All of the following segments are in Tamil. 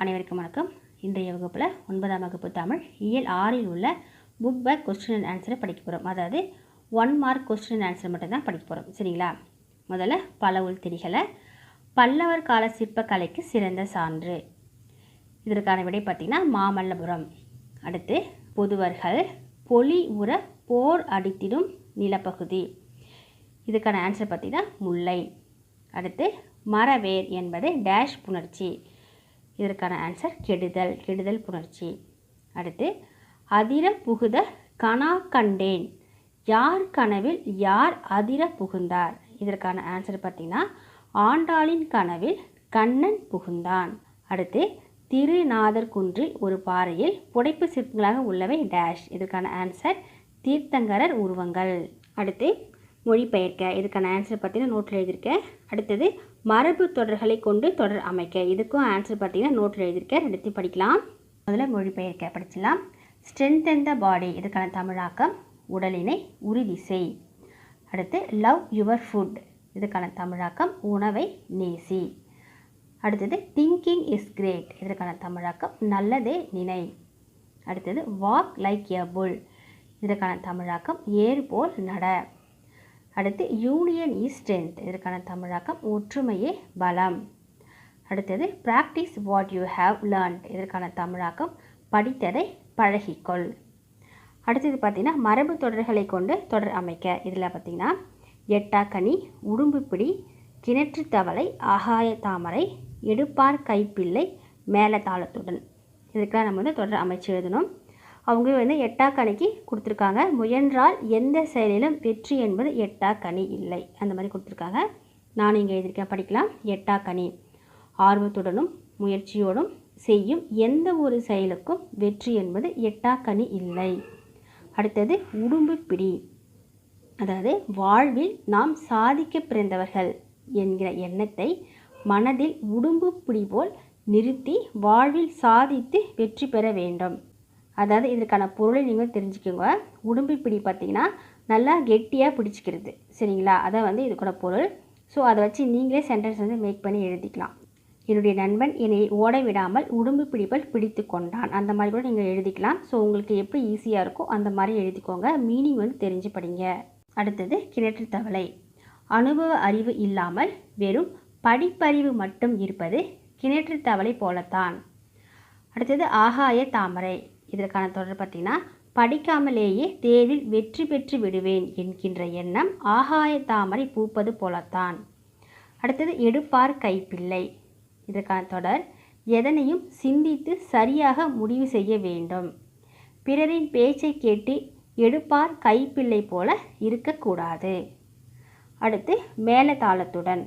அனைவருக்கும் வணக்கம். இன்றைய வகுப்பில் ஒன்பதாம் வகுப்பு தமிழ் இயல் ஆறில் உள்ள புக் பேக் கொஸ்டின் அண்ட் ஆன்சரை படிக்க போகிறோம் அதாவது one mark question and answer மட்டும்தான் படிக்க போகிறோம் சரிங்களா? முதல்ல பல உள்திரிகளை பல்லவர் கால சிற்பக்கலைக்கு சிறந்த சான்று. இதற்கான விடை பார்த்திங்கன்னா மாமல்லபுரம். அடுத்து பொதுவர்கள் பொலி உர போர் அடித்திடும் நிலப்பகுதி. இதுக்கான ஆன்சர் பார்த்திங்கன்னா முல்லை. அடுத்து மரவேர் என்பது டேஷ் புணர்ச்சி. இதற்கான ஆன்சர் கெடுதல் கெடுதல் புணர்ச்சி. அடுத்து அதிர புகுத கனா கண்டேன். யார் கனவில் யார் அதிர புகுந்தார்? இதற்கான ஆன்சர் பார்த்தீங்கன்னா ஆண்டாளின் கனவில் கண்ணன் புகுந்தான். அடுத்து திருநாதர் குன்றில் ஒரு பாறையில் புடைப்பு சிற்பங்களாக உள்ளவை டேஷ் இதற்கான ஆன்சர் தீர்த்தங்கரர் உருவங்கள். அடுத்து மொழிபெயர்க்க. இதுக்கான ஆன்சர் பார்த்தீங்கன்னா நோட்டில் எழுதியிருக்கேன். அடுத்தது மரபு தொடர்களை கொண்டு தொடர் அமைக்க. இதுக்கும் ஆன்சர் பார்த்தீங்கன்னா நோட்டில் எழுதியிருக்கேன் ரெண்டுத்தையும் படிக்கலாம். முதல்ல மொழிபெயர்க்க படிச்சிடலாம். ஸ்ட்ரென்த் த பாடி இதுக்கான தமிழாக்கம் உடலினை உறுதி செய். அடுத்து லவ் யுவர் ஃபுட் இதுக்கான தமிழாக்கம் உணவை நேசி. அடுத்தது திங்கிங் இஸ் கிரேட் இதற்கான தமிழாக்கம் நல்லதே நினை. அடுத்தது வாக் லைக் எ புல் இதற்கான தமிழாக்கம் ஏறு போல் நட. அடுத்து யூனியன் இஸ் ஸ்ட்ரென்த் இதற்கான தமிழாக்கம் ஒற்றுமையே பலம். அடுத்தது practice what you have learned இதற்கான தமிழாக்கம் படித்ததை பழகிக்கொள். அடுத்தது பார்த்திங்கன்னா மரபு தொடர்களை கொண்டு தொடர் அமைக்க. இதில் பார்த்திங்கன்னா எட்டாக்கனி உடும்புப்பிடி கிணற்று தவளை ஆகாய தாமரை எடுப்பார் கைப்பிள்ளை மேலதாளத்துடன். இதுக்கெல்லாம் நம்ம வந்து தொடர் அமைச்சு எழுதணும். அவங்க வந்து எட்டா கணிக்கு கொடுத்துருக்காங்க. முயன்றால் எந்த செயலிலும் வெற்றி என்பது எட்டா கணி இல்லை. அந்த மாதிரி கொடுத்துருக்காங்க. நான் இங்கே எழுதியிருக்கேன். படிக்கலாம். எட்டா கனி. ஆர்வத்துடனும் முயற்சியோடும் செய்யும் எந்த ஒரு செயலுக்கும் வெற்றி என்பது எட்டா கனி இல்லை. அடுத்தது உடும்பு பிடி. அதாவது வாழ்வில் நாம் சாதிக்க பிறந்தவர்கள் என்கிற எண்ணத்தை மனதில் உடும்பு பிடி போல் நிறுத்தி வாழ்வில் சாதித்து வெற்றி பெற வேண்டும். அதாவது இதற்கான பொருளை நீங்கள் தெரிஞ்சுக்கோங்க. உடும்பு பிடி பார்த்தீங்கன்னா நல்லா கெட்டியாக பிடிச்சிக்கிறது. சரிங்களா? அதான் வந்து இதுக்கூட பொருள். ஸோ அதை வச்சு நீங்களே சென்டென்ஸ் வந்து மேக் பண்ணி எழுதிக்கலாம். என்னுடைய நண்பன் என்னை ஓட விடாமல் உடும்பு பிடிப்பல் பிடித்து கொண்டான். அந்த மாதிரி கூட நீங்கள் எழுதிக்கலாம். ஸோ உங்களுக்கு எப்படி ஈஸியாக இருக்கோ அந்த மாதிரி எழுதிக்கோங்க. மீனிங் வந்து தெரிஞ்சு படிங்க அடுத்தது கிணற்று தவளை. அனுபவ அறிவு இல்லாமல் வெறும் படிப்பறிவு மட்டும் இருப்பது கிணற்று தவளை போலத்தான். அடுத்தது ஆகாய தாமரை. இதற்கான தொடர் பார்த்திங்கன்னா படிக்காமலேயே தேர்வில் வெற்றி பெற்று விடுவேன் என்கின்ற எண்ணம் ஆகாய தாமரை பூப்பது போலத்தான். அடுத்தது எடுப்பார் கைப்பிள்ளை இதற்கான தொடர் எதனையும் சிந்தித்து சரியாக முடிவு செய்ய வேண்டும். பிறரின் பேச்சை கேட்டு எடுப்பார் கைப்பிள்ளை போல இருக்கக்கூடாது. அடுத்து மேலதாளத்துடன்.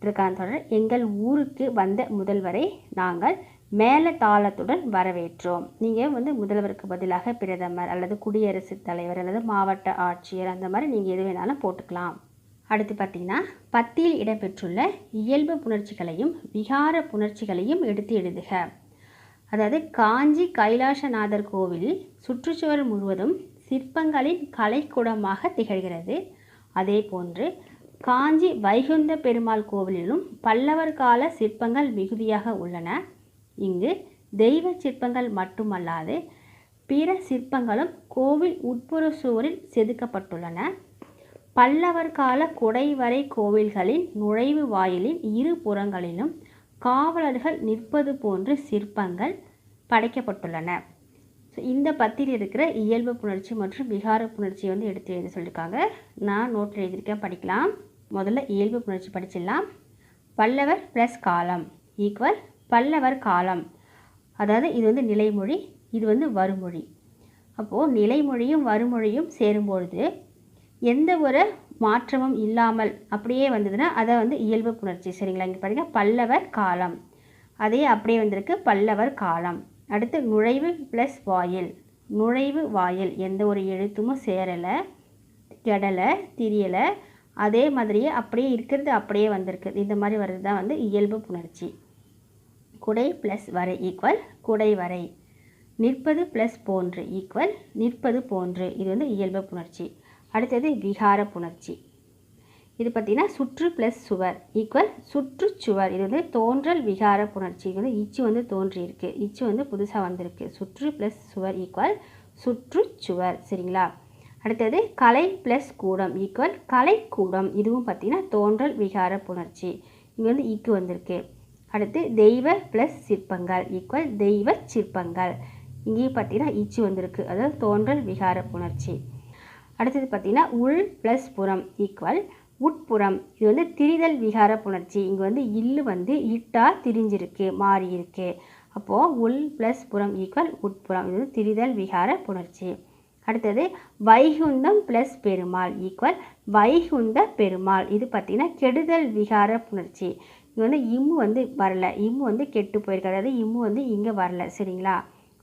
இதற்கான தொடர் எங்கள் ஊருக்கு வந்த முதல்வரை நாங்கள் மேல தாளத்துடன் வரவேற்றோம். நீங்கள் வந்து முதல்வருக்கு பதிலாக பிரதமர் அல்லது குடியரசுத் தலைவர் அல்லது மாவட்ட ஆட்சியர் அந்த மாதிரி நீங்கள் எது வேணாலும் போட்டுக்கலாம். அடுத்து பார்த்தீங்கன்னா பத்தியில் இடம்பெற்றுள்ள இயல்பு புணர்ச்சிகளையும் விகார புணர்ச்சிகளையும் எடுத்து எழுதுக. அதாவது காஞ்சி கைலாசநாதர் கோவிலில் சுற்றுச்சுவர் முழுவதும் சிற்பங்களின் கலைக்கூடமாக திகழ்கிறது. அதே போன்று காஞ்சி வைகுந்த பெருமாள் கோவிலிலும் பல்லவர் கால சிற்பங்கள் மிகுதியாக உள்ளன. இங்கு தெய்வ சிற்பங்கள் மட்டுமல்லாது பிற சிற்பங்களும் கோவில் உட்புற சுவரில் செதுக்கப்பட்டுள்ளன. பல்லவர் கால குடைவரை கோவில்களின் நுழைவு வாயிலின் இரு புறங்களிலும் காவலர்கள் நிற்பது போன்று சிற்பங்கள் படைக்கப்பட்டுள்ளன. ஸோ இந்த பத்தியில் இருக்கிற இயல்பு புணர்ச்சி மற்றும் விகார புணர்ச்சி வந்து எடுத்து எழுத சொல்லியிருக்காங்க. நான் நோட்டில் எழுதியிருக்கேன் படிக்கலாம். முதல்ல இயல்பு புணர்ச்சி படிச்சிடலாம். பல்லவர் ப்ளஸ் காலம் ஈக்குவல் பல்லவர் காலம். அதாவது இது வந்து நிலைமொழி இது வந்து வருமொழி அப்போது நிலைமொழியும் வருமொழியும் சேரும்பொழுது எந்த ஒரு மாற்றமும் இல்லாமல் அப்படியே வந்ததுன்னா அதை வந்து இயல்பு புணர்ச்சி. சரிங்களா? இங்கே பார்த்தீங்கன்னா பல்லவர் காலம். அதே அப்படியே வந்திருக்கு. பல்லவர் காலம். அடுத்து நுழைவு ப்ளஸ் வாயில். நுழைவு வாயில். எந்த ஒரு எழுத்துமும் சேரலை கெடலை திரியலை. அதே மாதிரியே அப்படியே இருக்கிறது அப்படியே வந்திருக்கு. இந்த மாதிரி வர்றது தான் வந்து இயல்பு புணர்ச்சி. குடை ப்ளஸ் வரை ஈக்குவல் குடை வரை. நிற்பது ப்ளஸ் போன்று ஈக்குவல் நிற்பது போன்று. இது வந்து இயல்பு புணர்ச்சி. அடுத்தது விகார புணர்ச்சி. இது பார்த்திங்கன்னா சுற்று ப்ளஸ் சுவர் ஈக்குவல் சுற்றுச்சுவர் இது வந்து தோன்றல் விகார புணர்ச்சி. இது வந்து இச்சு வந்து தோன்றியிருக்கு. இச்சு வந்து புதுசாக வந்திருக்கு. சுற்று ப்ளஸ் சுவர் ஈக்குவல் சுற்றுச்சுவர் சரிங்களா? அடுத்தது கலை ப்ளஸ் கூடம் ஈக்குவல் கலைக்கூடம். இதுவும் பார்த்திங்கன்னா தோன்றல் விகார புணர்ச்சி. இங்கே வந்து இக்கு வந்திருக்கு. அடுத்து தெய்வ ப்ளஸ் சிற்பங்கள் ஈக்குவல் தெய்வ சிற்பங்கள். இங்கேயும் பார்த்தீங்கன்னா ஈச்சு வந்திருக்கு. அதாவது தோன்றல் விகார புணர்ச்சி. அடுத்தது பார்த்தீங்கன்னா உள் ப்ளஸ் புறம் ஈக்குவல் உட்புறம். இது வந்து திரிதல் விகார புணர்ச்சி. இங்கே வந்து இல்லு வந்து இட்டா திரிஞ்சிருக்கு மாறியிருக்கு. அப்போது உள் ப்ளஸ் புறம் ஈக்குவல் உட்புறம். இது வந்து திரிதல் விகார புணர்ச்சி. அடுத்தது வைகுந்தம் ப்ளஸ் பெருமாள் ஈக்குவல் வைகுந்த பெருமாள். இது பார்த்திங்கன்னா கெடுதல் விகார புணர்ச்சி. இது வந்து இம்மு வந்து வரல. இம்மு வந்து கெட்டு போயிருக்கு அதாவது இம்மு வந்து இங்கே வரல. சரிங்களா?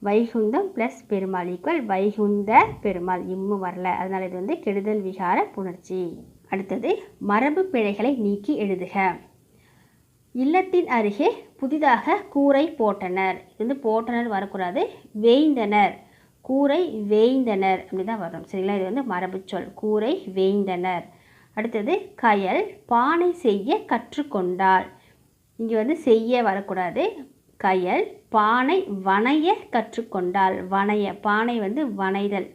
Vaikuntham plus Perumal equal Vaikunta Perumal. இம்மு வரல. அதனால் இது வந்து கெடுதல் விகார புணர்ச்சி. அடுத்தது மரபு பிழைகளை நீக்கி எழுதுக. இல்லத்தின் அருகே புதிதாக கூரை போட்டனர். இது வந்து போட்டனர் வரக்கூடாது. வேய்ந்தனர். கூரை வேய்ந்தனர். அப்படி தான் வரும். சரிங்களா? இது வந்து மரபு சொல். கூரை வேய்ந்தனர். அடுத்தது கயல் பானை செய்ய கற்றுக்கொண்டாள். இங்கே வந்து செய்ய வரக்கூடாது. கயல் பானை வனைய கற்றுக்கொண்டால். வனைய பானை வந்து வனைதல்.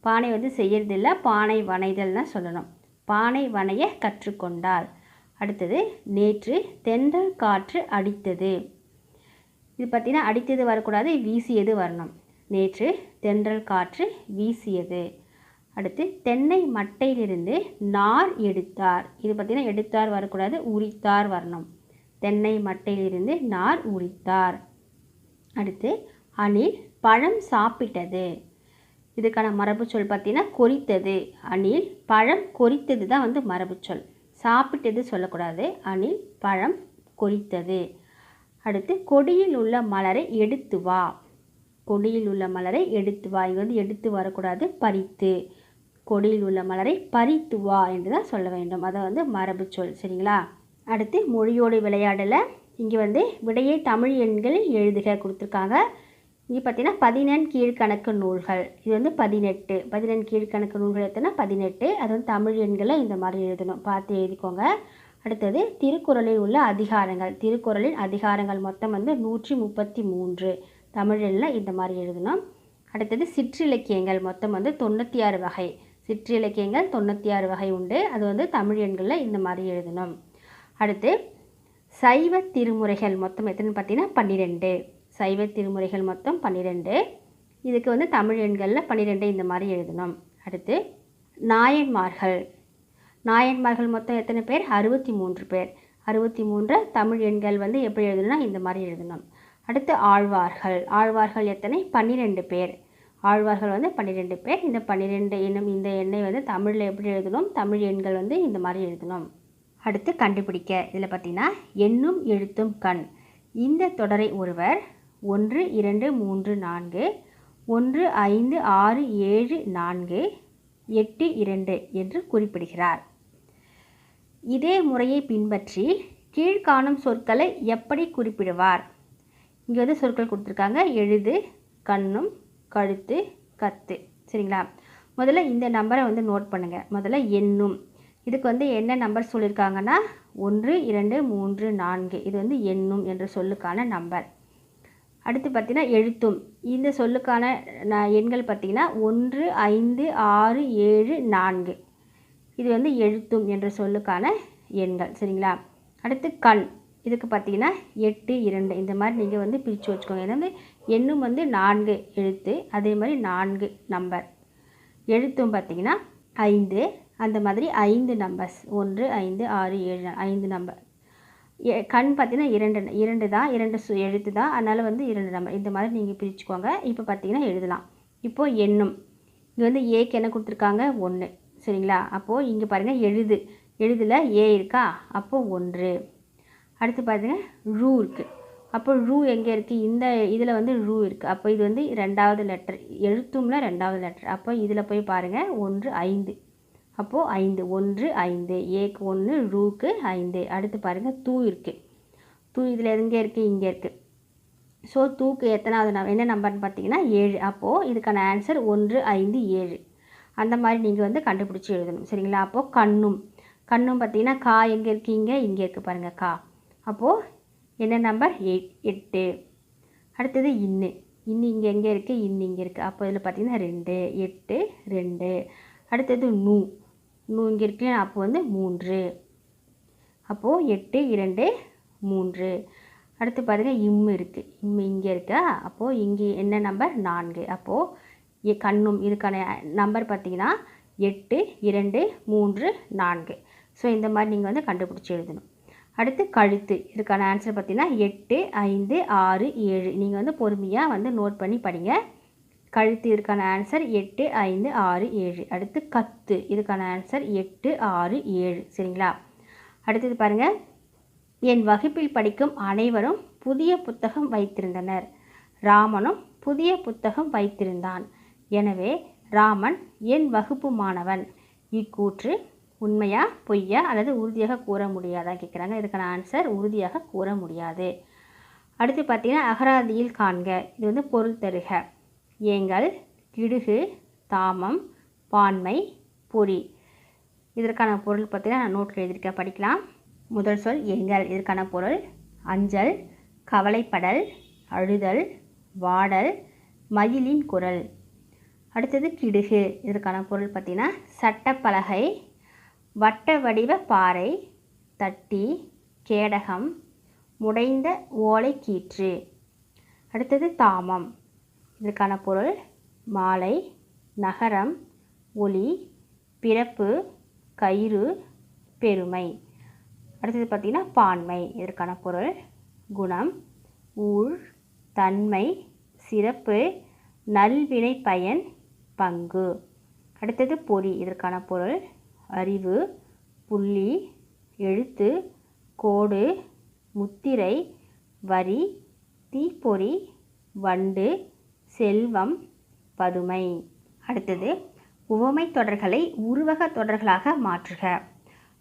பானை வந்து செய்யறதில்ல பானை வனைதல் சொல்லணும். பானை வனைய கற்றுக்கொண்டால். அடுத்தது நேற்று தென்றல் காற்று அடித்தது. இது பார்த்திங்கன்னா அடித்தது வரக்கூடாது வீசியது வரணும். நேற்று தென்றல் காற்று வீசியது. அடுத்து தென்னை மட்டையிலிருந்து நார் எடுத்தார். இது பார்த்திங்கன்னா எடுத்தார் வரக்கூடாது உரித்தார் வரணும். தென்னை மட்டையிலிருந்து நார் உரித்தார். அடுத்து அணில் பழம் சாப்பிட்டது. இதுக்கான மரபு சொல் பார்த்தீங்கன்னா கொறித்தது. அணில் பழம் கொறித்தது தான் வந்து மரபு சொல் சாப்பிட்டது சொல்லக்கூடாது. அணில் பழம் கொறித்தது. அடுத்து கொடியில் உள்ள மலரை எடுத்து வா. கொடியில் உள்ள மலரை எடுத்து வா. இங்கே வந்து எடுத்து வரக்கூடாது பறித்து. கொடியில் உள்ள மலரை பறித்து வா என்று தான் சொல்ல வேண்டும். அதை வந்து மரபு சொல் சரிங்களா? அடுத்து மொழியோடு விளையாடலை. இங்கே வந்து விடையை தமிழ் எண்களில் எழுதுக கொடுத்துருக்காங்க. இங்கே பார்த்தீங்கன்னா பதினெண் கீழ்கணக்கு நூல்கள். இது வந்து பதினெட்டு. பதினெண் கீழ்கணக்கு நூல்கள் எத்தனை பதினெட்டு. அது வந்து தமிழ் எண்களை இந்த மாதிரி எழுதணும். பார்த்து எழுதிக்கோங்க. அடுத்தது திருக்குறளில் உள்ள அதிகாரங்கள். திருக்குறளின் அதிகாரங்கள் மொத்தம் வந்து நூற்றி முப்பத்தி மூன்று. தமிழில் இந்த மாதிரி எழுதணும். அடுத்தது சிற்றிலக்கியங்கள் மொத்தம் வந்து தொண்ணூற்றி ஆறு வகை. சிற்றிலக்கியங்கள் தொண்ணூற்றி ஆறு வகை உண்டு. அது வந்து தமிழ் எண்களில் இந்த மாதிரி எழுதணும். அடுத்து சைவ திருமுறைகள் மொத்தம் எத்தனை பார்த்தீங்கன்னா பன்னிரெண்டு. சைவ திருமுறைகள் மொத்தம் பன்னிரெண்டு. இதுக்கு வந்து தமிழ் எண்களில் பன்னிரெண்டு இந்த மாதிரி எழுதணும். அடுத்து நாயன்மார்கள். நாயன்மார்கள் மொத்தம் எத்தனை பேர்? அறுபத்தி மூன்று பேர். அறுபத்தி மூன்று தமிழ் எண்கள் வந்து எப்படி எழுதணும்னா இந்த மாதிரி எழுதணும். அடுத்து ஆழ்வார்கள். ஆழ்வார்கள் எத்தனை? பன்னிரெண்டு பேர். ஆழ்வார்கள் வந்து பன்னிரெண்டு பேர். இந்த பன்னிரெண்டு எண்ணும் இந்த எண்ணை வந்து தமிழில் எப்படி எழுதணும்? தமிழ் எண்கள் வந்து இந்த மாதிரி எழுதணும். அடுத்து கண்டுபிடிக்க. இதில் பார்த்தீங்கன்னா எண்ணும் எழுத்தும் கண். இந்த தொடரை ஒருவர் ஒன்று இரண்டு மூன்று நான்கு ஒன்று ஐந்து ஆறு ஏழு நான்கு எட்டு இரண்டு என்று குறிப்பிடுகிறார். இதே முறையை பின்பற்றி கீழ்காணும் சொற்களை எப்படி குறிப்பிடுவார்? இங்கே வந்து சொற்கள் கொடுத்துருக்காங்க. எழுது கண்ணும் கழுத்து கத்து. சரிங்களா? முதல்ல இந்த நம்பரை வந்து நோட் பண்ணுங்கள் முதல்ல எண்ணும். இதுக்கு வந்து என்ன நம்பர் சொல்லியிருக்காங்கன்னா ஒன்று இரண்டு மூன்று நான்கு. இது வந்து எண்ணும் என்ற சொல்லுக்கான நம்பர் அடுத்து பார்த்திங்கன்னா எழுத்தும். இந்த சொல்லுக்கான ந- எண்கள் பார்த்தீங்கன்னா ஒன்று ஐந்து ஆறு ஏழு நான்கு. இது வந்து எழுத்தும் என்ற சொல்லுக்கான எண்கள். சரிங்களா? அடுத்து கண். இதுக்கு பார்த்தீங்கன்னா எட்டு இரண்டு. இந்த மாதிரி நீங்கள் வந்து பிரித்து வச்சுக்கோங்க. ஏன்னா வந்து எண்ணும் வந்து நான்கு எழுத்து அதே மாதிரி நான்கு நம்பர் எழுத்தும் பார்த்தீங்கன்னா ஐந்து அந்த மாதிரி ஐந்து நம்பர்ஸ் ஒன்று ஐந்து ஆறு ஏழு ஐந்து நம்பர் எ- கண் பார்த்தீங்கன்னா இரண்டு இரண்டு தான் இரண்டு சு எழுத்து தான். அதனால் வந்து இரண்டு நம்பர் இந்த மாதிரி நீங்கள் பிரிச்சுக்கோங்க. இப்போ பார்த்தீங்கன்னா எழுதலாம். இப்போது எண்ணும். இங்கே வந்து ஏக்கு என்ன கொடுத்துருக்காங்க? ஒன்று சரிங்களா? அப்போது இங்கே பாருங்கள் எழுது. எழுதில் ஏ இருக்கா? அப்போது ஒன்று. அடுத்து பார்த்தீங்கன்னா ரூ இருக்குது அப்போ ரூ எங்கே இருக்குது இந்த இதில் வந்து ரூ இருக்குது அப்போ இது வந்து ரெண்டாவது லெட்டர் எழுத்தும்ல ரெண்டாவது லெட்டர் அப்போ இதில் போய் பாருங்கள் ஒன்று ஐந்து. அப்போது ஐந்து ஒன்று ஐந்து ஏக்கு ஒன்று ரூக்கு ஐந்து. அடுத்து பாருங்கள் தூ இருக்குது தூ இதில் எங்கே இருக்குது இங்கே இருக்குது ஸோ தூக்கு எத்தனாவது நம் என்ன நம்பர்னு பார்த்தீங்கன்னா ஏழு. அப்போது இதுக்கான ஆன்சர் ஒன்று ஐந்து ஏழு. அந்த மாதிரி நீங்கள் வந்து கண்டுபிடிச்சி எழுதணும். சரிங்களா? அப்போது கண்ணும். கண்ணும் பார்த்தீங்கன்னா கா எங்கே இருக்கீங்க இங்கே இருக்குது பாருங்கள் கா. அப்போது என்ன நம்பர் எயிட் எட்டு. அடுத்தது இன்னு. இன்னு இங்கே எங்கே இருக்குது இன்னு இங்கே இருக்குது அப்போ இதில் பார்த்தீங்கன்னா ரெண்டு. எட்டு ரெண்டு. அடுத்தது நூ. இங்கே இருக்கு அப்போ வந்து மூன்று. அப்போது எட்டு இரண்டு மூன்று. அடுத்து பார்த்தீங்கன்னா இம்மு இருக்குது இம் இங்கே இருக்கா? அப்போது இங்கே என்ன நம்பர் நான்கு. அப்போது கண்ணும் இதுக்கான நம்பர் பார்த்தீங்கன்னா எட்டு இரண்டு மூன்று நான்கு. ஸோ இந்த மாதிரி நீங்கள் வந்து கண்டுபிடிச்சி எழுதணும். அடுத்து கழுத்து. இதுக்கான ஆன்சர் பார்த்திங்கன்னா எட்டு ஐந்து ஆறு ஏழு. நீங்கள் வந்து பொறுமையாக வந்து நோட் பண்ணி படிங்க. கழுத்து இதுக்கான ஆன்சர் எட்டு ஐந்து ஆறு ஏழு. அடுத்து கத்து. இதுக்கான ஆன்சர் எட்டு ஆறு ஏழு. சரிங்களா? அடுத்தது பாருங்கள் என் வகுப்பில் படிக்கும் அனைவரும் புதிய புத்தகம் வைத்திருந்தனர். ராமனும் புதிய புத்தகம் வைத்திருந்தான். எனவே ராமன் என் வகுப்பு மாணவன். இக்கூற்று உண்மையா பொய்யா அல்லது உறுதியாக கூற முடியாதா கேட்குறாங்க. இதுக்கான ஆன்சர் உறுதியாக கூற முடியாது. அடுத்து பார்த்தீங்கன்னா அகராதியில் காண்க. இது வந்து பொருள் தருக. ஏங்கல் கிடுகு தாமம் பான்மை பொறி. இதற்கான பொருள் பார்த்தீங்கன்னா நான் நோட்டில் எழுதியிருக்கேன் படிக்கலாம். முதல் சொல் எங்கள் இதற்கான பொருள் அஞ்சல் கவலைப்படல் அழுதல் வாடல் மயிலின் குரல். அடுத்தது கிடுகு. இதற்கான பொருள் பார்த்தீங்கன்னா சட்டப்பலகை வட்ட வடிவ பாறை தட்டி கேடகம் முடைந்த ஓலை கீற்று அடுத்தது தாமம். இதற்கான பொருள் மாலை நகரம் ஒளி பிறப்பு கயிறு பெருமை. அடுத்தது பார்த்திங்கன்னா பான்மை. இதற்கான பொருள் குணம் ஊழ் தன்மை சிறப்பு நல்வினை பயன் பங்கு. அடுத்தது பொறி. இதற்கான பொருள் அறிவு புள்ளி எழுத்து கோடு முத்திரை வரி தீப்பொறி வண்டு செல்வம் பதுமை. அடுத்தது உவமை தொடர்களை உருவக தொடர்களாக மாற்றுக.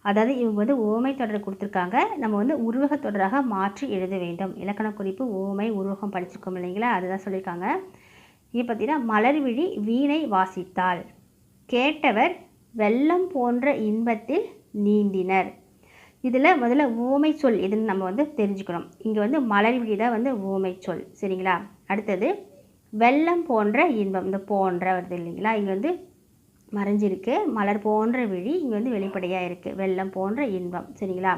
அதாவது இவங்க வந்து உவமை தொடர் கொடுத்துருக்காங்க. நம்ம வந்து உருவக தொடராக மாற்றி எழுத வேண்டும். இலக்கண குறிப்பு உவமை உருவகம் படிச்சிருக்கோம் இல்லைங்களா? அதுதான் சொல்லியிருக்காங்க. இது பார்த்திங்கன்னா மலர்விழி வீணை வாசித்தாள். கேட்டவர் வெள்ளம் போன்ற இன்பத்தில் நீந்தினர். இதில் முதல்ல ஓமை சொல் எதுன்னு நம்ம வந்து தெரிஞ்சுக்கணும். இங்கே வந்து மலர்விழி தான் வந்து ஓமை சொல். சரிங்களா? அடுத்தது வெள்ளம் போன்ற இன்பம். இந்த போன்ற வருது இல்லைங்களா? இங்கே வந்து மறைஞ்சிருக்கு. மலர் போன்ற விழி இங்கே வந்து வெளிப்படையாக இருக்குது வெள்ளம் போன்ற இன்பம். சரிங்களா?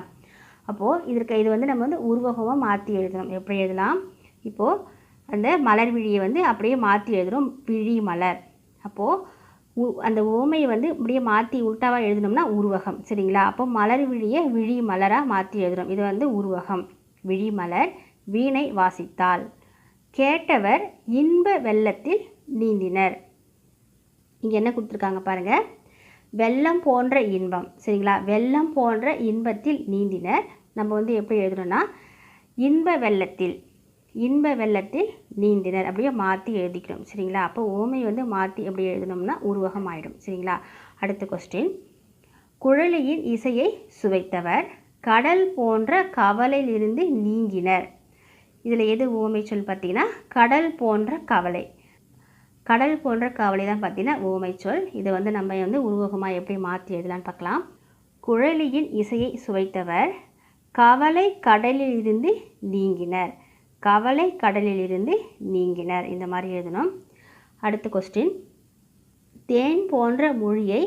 அப்போது இதற்கு இது வந்து நம்ம வந்து உருவகமாக மாற்றி எழுதணும். எப்படி எழுதலாம்? இப்போது அந்த மலர் விழியை வந்து அப்படியே மாற்றி எழுதுகிறோம் விழி மலர். அப்போது உ அந்த ஓமையை வந்து இப்படியே மாற்றி உல்ட்டாவாக எழுதணும்னா உருவகம். சரிங்களா? அப்போ மலர் விழியை விழி மலராக மாற்றி எழுதுகிறோம் இது வந்து உருவகம். விழி மலர் வீணை வாசித்தாள் கேட்டவர் இன்ப வெள்ளத்தில் நீந்தினர். இங்கே என்ன கொடுத்துருக்காங்க பாருங்கள் வெள்ளம் போன்ற இன்பம். சரிங்களா? வெள்ளம் போன்ற இன்பத்தில் நீந்தினர். நம்ம வந்து எப்படி எழுதுறோன்னா இன்ப வெள்ளத்தில் இன்ப வெள்ளத்தில் நீந்தினர் அப்படியே மாற்றி எழுதிக்கிறோம் சரிங்களா? அப்போ ஓமை வந்து மாற்றி எப்படி எழுதணும்னா உருவகம் ஆகிடும் சரிங்களா? அடுத்த கொஸ்டின் குழலியின் இசையை சுவைத்தவர். கடல் போன்ற கவலையிலிருந்து நீங்கினர். இதில் எது ஓமை சொல் பார்த்தீங்கன்னா கடல் போன்ற கவலை. கடல் போன்ற கவலை தான் பார்த்தீங்கன்னா ஓமை சொல். இதை வந்து நம்ம வந்து உருவகமாக எப்படி மாற்றி எழுதலான்னு பார்க்கலாம். குழலியின் இசையை சுவைத்தவர். கவலை கடலில் இருந்து நீங்கினர். கவலை கடலில் இருந்து நீங்கினர். இந்த மாதிரி எழுதணும். அடுத்த கொஸ்டின் தேன் போன்ற மொழியை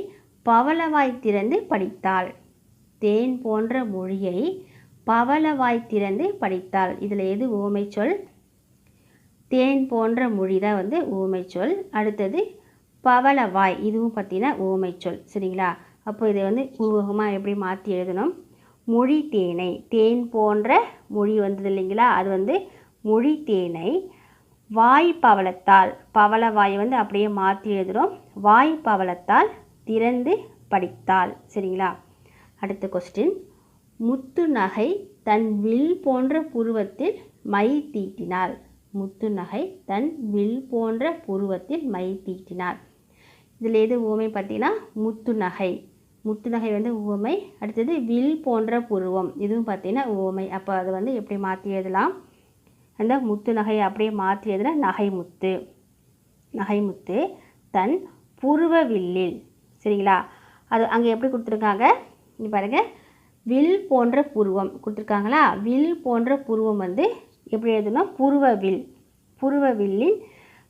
பவளவாய் திறந்து படித்தாள். தேன் போன்ற மொழியை பவளவாய் திறந்து படித்தாள். இதில் எது ஊமை சொல் தேன் போன்ற மொழி தான் வந்து ஊமை சொல் அடுத்தது பவளவாய். இதுவும் பார்த்தீங்கன்னா ஊமை சொல் சரிங்களா? அப்போ இதை வந்து உருவகமாக எப்படி மாற்றி எழுதணும்? மொழி தேனை. தேன் போன்ற மொழி வந்தது இல்லைங்களா? அது வந்து மொழி தேனை வாய் பவளத்தால். பவளவாய் வந்து அப்படியே மாற்றி எழுதுகிறோம் வாய் பவளத்தால் திறந்து படித்தாள். சரிங்களா? அடுத்த கொஸ்டின் முத்து நகை தன் வில் போன்ற புருவத்தில் மை தீட்டினாள். முத்து நகை தன் வில் போன்ற புருவத்தில் மை தீட்டினார் இதில் எது ஊமை பார்த்தீங்கன்னா முத்து நகை முத்து நகை வந்து ஊமை அடுத்தது வில் போன்ற புருவம். இதுவும் பார்த்தீங்கன்னா ஊமை அப்போ அதை வந்து எப்படி மாற்றி எழுதலாம்? அந்த முத்து நகையை அப்படியே மாற்றி எழுதுனா நகை முத்து. நகை முத்து தன் புருவ வில்லில். சரிங்களா? அது அங்கே எப்படி கொடுத்துருக்காங்க? இங்கே பாருங்கள் வில் போன்ற புருவம் கொடுத்துருக்காங்களா? வில் போன்ற புருவம் வந்து எப்படி எழுதணும்? புருவ வில் புருவ வில்லில்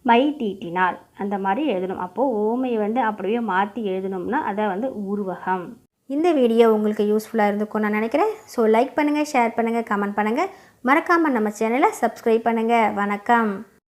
மை தீட்டினால் அந்த மாதிரி எழுதணும். அப்போது ஓமையை வந்து அப்படியே மாற்றி எழுதணும்னா அதை வந்து உருவகம். இந்த வீடியோ உங்களுக்கு யூஸ்ஃபுல்லாக இருந்திருக்கும் நான் நினைக்கிறேன். ஸோ லைக் பண்ணுங்கள் ஷேர் பண்ணுங்கள் கமெண்ட் பண்ணுங்கள் மறக்காமல் நம்ம சேனலை சப்ஸ்கிரைப் பண்ணுங்கள் வணக்கம்.